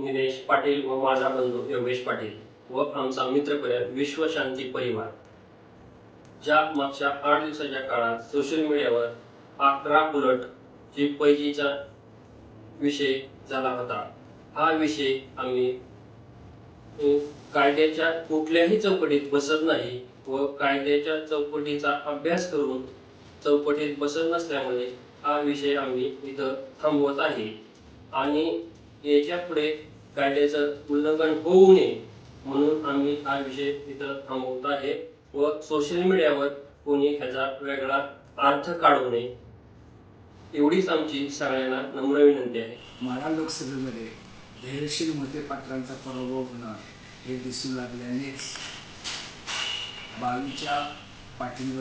निलेश पाटील व माझा बंधू योगेश पाटील व आमचा मित्रपरिवार विश्वशांती परिवार. ज्या मागच्या आठ दिवसाच्या काळात सोशल मीडियावर अकरा बुलट जी पैजीचा विषय झाला होता हा विषय आम्ही कायद्याच्या कुठल्याही चौकटीत बसत नाही व कायद्याच्या चौकटीचा अभ्यास करून चौकटीत बसत नसल्यामुळे हा विषय आम्ही इथं थांबवत आहे. आणि याच्यापुढे कायद्याचं उल्लंघन होऊ नये म्हणून आम्ही हा विषय इथं थांबवत आहे व सोशल मीडियावर कोणी ह्याचा वेगळा अर्थ काढू नये. एवढीच आमची सगळ्यांना नम्र विनंती आहे. माळा लोकसभेमध्ये धैर्यशील मते पात्रांचा पराभव होणं हे दिसू लागल्याने बावीच्या पाटील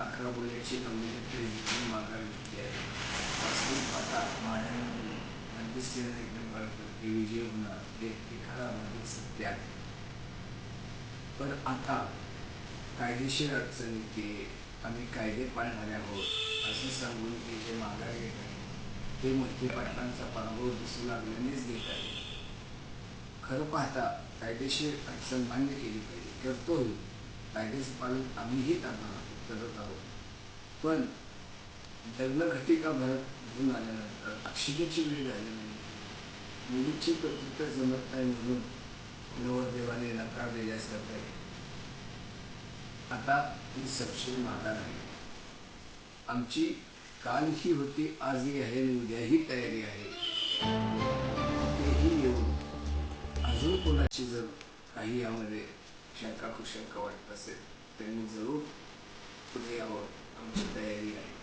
अकरा बोलायची गंभीर माघार घेतली आहे. वास्तविक पाहता एकदम हे विजय होणार ते ठिकाणामध्ये सत्य आहे पण आता कायदेशीर अडचणी की आम्ही कायदे पाळणारे आहोत असं सांगून ते जे माघार घेत आहे ते मोठे पाटलांचा पराभव दिसू लागल्यानेच घेत आहे. खरं पाहता कायदेशीर अडचण मान्य केली पाहिजे करतोही कायद्याचं पालन आम्हीही करणार करत आहोत. पण लग्न घटिका भरत घेऊन आल्यानंतर अक्षतेची वेळ झाली नाही. मुलीची पत्रिका जमत नाही म्हणून नवरदेवाने नकार दिल्यासारखं आहे आता ही सक्षम माघार आहे. आमची काल ही होती आजही आहे आणि उद्याही तयारी आहे. तेही येऊन अजून कोणाची जर काही यामध्ये शंका कुशंका वाटत असेल त्यांनी जरूर पुढे यावं. आमची तयारी आहे.